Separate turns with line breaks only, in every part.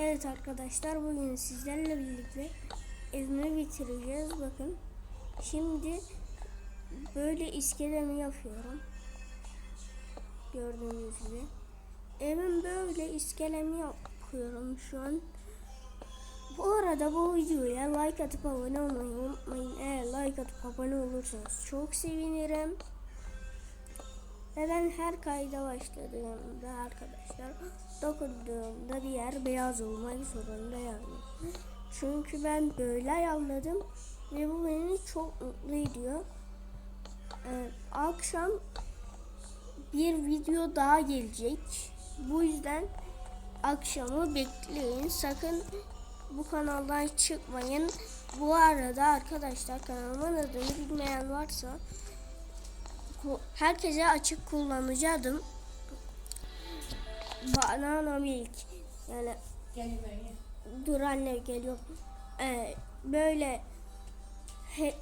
Evet arkadaşlar bugün sizlerle birlikte evimi bitireceğiz. Bakın şimdi böyle iskelemi yapıyorum. Gördüğünüz gibi. Evim böyle iskelemi yapıyorum şu an. Bu arada bu videoya like atıp abone olmayı unutmayın. Eğer like atıp abone olursanız çok sevinirim. Ve ben her kayda başladığımda arkadaşlar dokunduğumda bir yer beyaz olmak zorunda yani. Çünkü ben böyle ayarladım ve bu beni çok mutlu ediyor. Ee, akşam bir video daha gelecek. Bu yüzden akşamı bekleyin. Sakın bu kanaldan çıkmayın. Bu arada arkadaşlar kanalımın adını bilmeyen varsa herkese açık kullanıcı adım Banana Milk. Yani dur anne geliyor Ee, böyle he,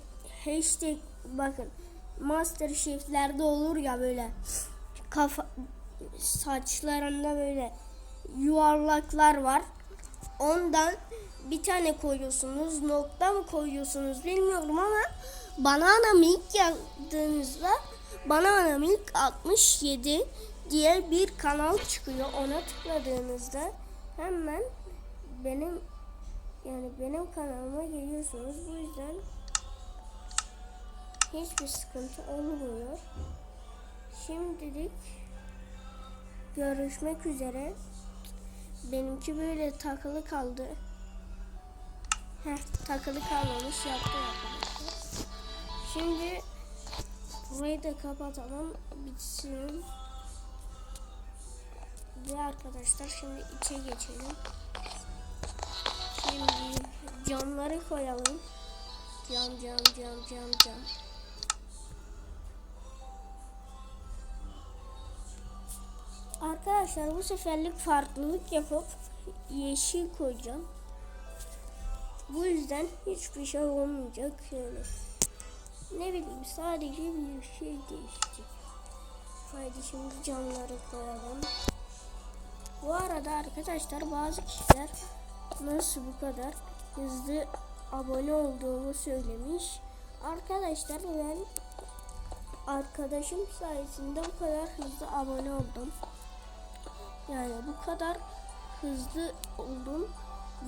hashtag bakın Master Chef'lerde olur ya böyle kafa saçlarında böyle yuvarlaklar var. Ondan bir tane koyuyorsunuz nokta mı koyuyorsunuz bilmiyorum ama Banana Milk yazdığınızda Banana Milk 67 diye bir kanal çıkıyor. Ona tıkladığınızda hemen benim yani benim kanalıma geliyorsunuz. Bu yüzden hiçbir sıkıntı olmuyor. Şimdilik görüşmek üzere. Benimki böyle takılı kaldı. Heh, takılı kalmamış yaptım arkadaşlar. Şimdi burayı da kapatalım bitsin. Ve arkadaşlar şimdi içe geçelim. Şimdi camları koyalım. Cam cam cam cam cam. Arkadaşlar bu seferlik farklılık yapıp yeşil koyacağım. Bu yüzden hiçbir şey olmayacak yani. Ne bileyim sadece bir şey değişecek. Haydi şimdi camları koyalım. Bu arada arkadaşlar bazı kişiler nasıl bu kadar hızlı abone olduğumu söylemiş. Arkadaşlar ben arkadaşım sayesinde bu kadar hızlı abone oldum. Yani bu kadar hızlı oldum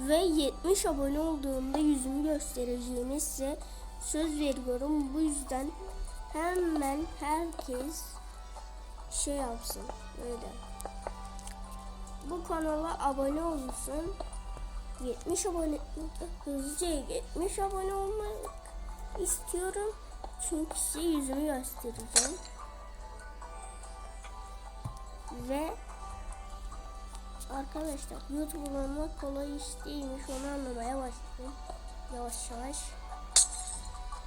ve 70 abone olduğumda yüzümü göstereceğimi size söz veriyorum. Bu yüzden hemen herkes şey yapsın öyle. Bu kanala abone olursun. 70 abone hızlıca 70 abone olmak istiyorum. Çünkü size yüzümü göstereceğim. Ve Arkadaşlar YouTube olmak kolay iş değilmiş onu anlamaya başladım. Yavaş yavaş.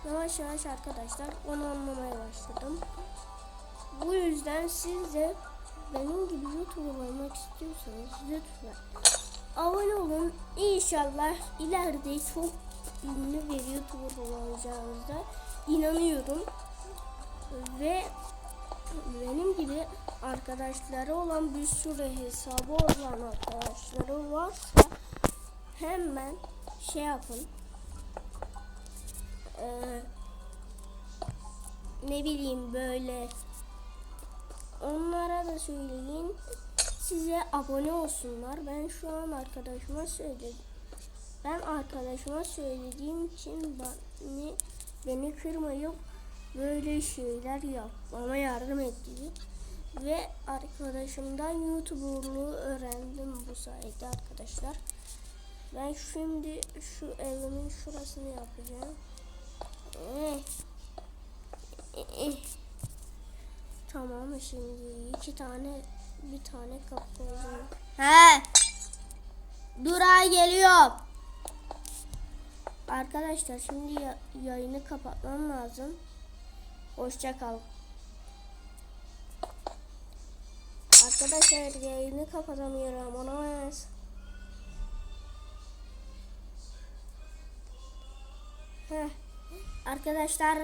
Yavaş yavaş arkadaşlar onu anlamaya başladım. Bu yüzden siz de benim gibi YouTube olmak istiyorsanız lütfen abone olun. İnşallah ileride çok ünlü bir YouTuber olacağınıza inanıyorum. Ve benim gibi arkadaşları olan bir sürü hesabı olan arkadaşları varsa hemen şey yapın. Ee, ne bileyim böyle onlara da söyleyin size abone olsunlar. Ben şu an arkadaşıma söyledim. Ben arkadaşıma söylediğim için beni, beni kırmayıp böyle şeyler yapmama yardım etti. Ve arkadaşımdan YouTuber'luğu öğrendim bu sayede arkadaşlar. Ben şimdi şu evimin şurasını yapacağım. Tamam şimdi iki tane bir tane kapı. He. Dura geliyor. Arkadaşlar şimdi ya- yayını kapatmam lazım. Hoşça kal. Arkadaşlar yayını kapatamıyorum. Olamaz. Heh. Arkadaşlar